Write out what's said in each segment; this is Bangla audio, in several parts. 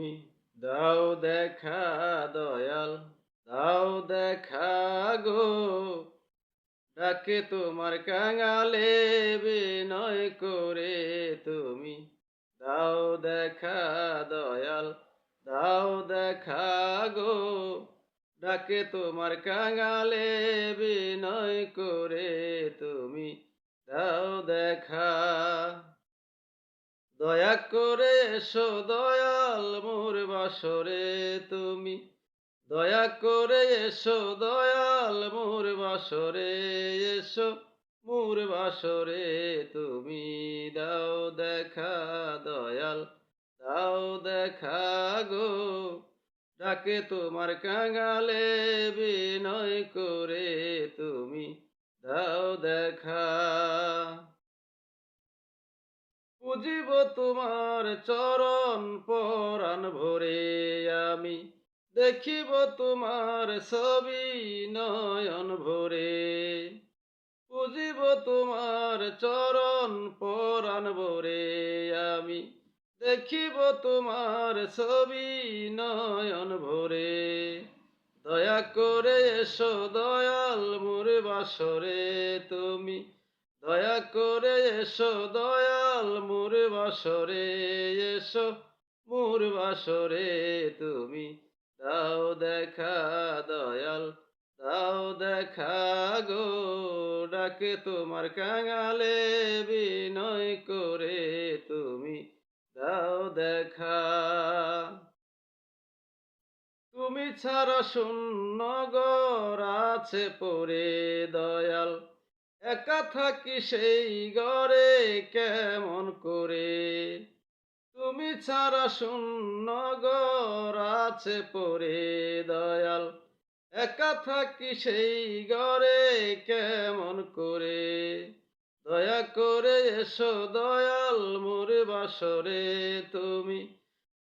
তুমি দাও দেখা দয়াল, দাও দেখা গো। ডাকে তোমার কাঙালে বিনয় করে তুমি, দাও দেখা দয়াল, দাও দেখা গো। ডাকে তোমার কাঙালে বিনয় করে তুমি, দাও দেখা দয়া করে এসো, দয়াল মোর বাসরে তুমি। দয়া করে এসো, দয়াল মোর বাসরে এসো, মোর বাসরে তুমি। দাও দেখা দয়াল, দাও দেখা গো। ডাকে তোমার কাঙালে বিনয় করে তুমি। দাও দেখা পুজিব তোমার চরণ পরাণ ভরে আমি। দেখিব তোমার ছবি নয়ন ভরে। পুজিব তোমার চরণ পরাণ ভরে আমি। দেখিব তোমার ছবি নয়ন ভরে। দয়া করে এসো দয়াল মোর বাসরে তুমি। দয়া করে এসো, দয়াল মোর বাসরে, এসো মোর বাসরে তুমি। দাও দেখা দয়াল, দাও দেখা গো, ডাকে তোমার কাঙালে বিনয় করে তুমি। দাও দেখা। তুমি ছাড়া শূন্য গর আছে পরে দয়াল একা থাকি সেই ঘরে কেমন করে? তুমি ছাড়া শূন্য ঘর আছে পরে দয়াল। একা থাকি সেই ঘরে কেমন করে? দয়া করে এসো দয়াল মোর বাসরে তুমি।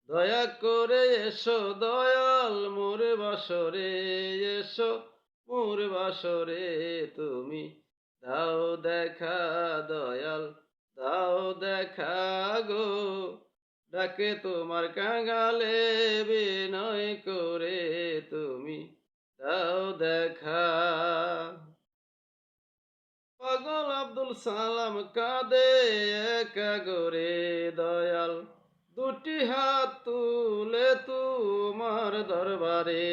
দয়া করে এসো দয়াল মোর বাসরে, এসো মোর বাসরে তুমি। ডাকে তোমার কাঙালে বিনয় করে তুমি দাও দেখা। পাগল আব্দুল সালাম কাঁদে একা গোরে দয়াল। দুটি হাত তুলে তোমার দরবারে।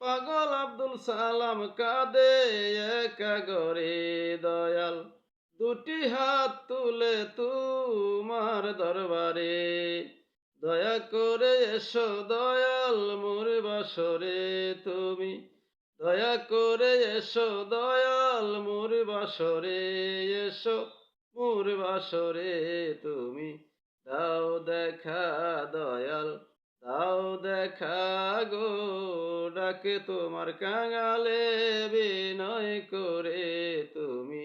পাগল আব্দুল সালাম কাঁদে একা গরে দয়াল। দুটি হাত তুলে তোমার দরবারে। দয়া করে এসো দয়াল মোর বাসরে তুমি। দয়া করে এসো দয়াল মোর বাসরে, এসো মোর বাসরে তুমি। দাও দেখা দয়াল, দাও দেখা গো, ডাকে তোমার কাঙালে বিনয় করে তুমি।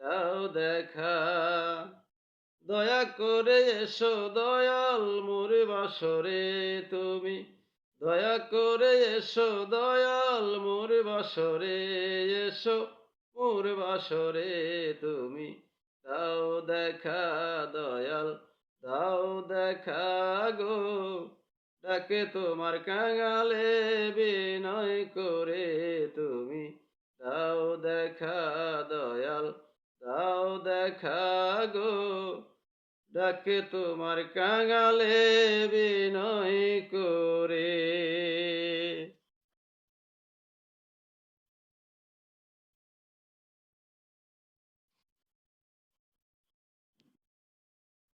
দাও দেখা দয়া করে এসো দয়াল মোর বাসরে তুমি। দয়া করে এসো দয়াল মোর বাসরে এসো মোর বাসরে তুমি। দাও দেখা দয়াল, দাও দেখা গো। ডাকে তোমার কাঙালে বিনয় করে তুমি। দাও দেখা দয়াল, দাও দেখা গো। ডাকে তোমার কাঙালে বিনয় করে।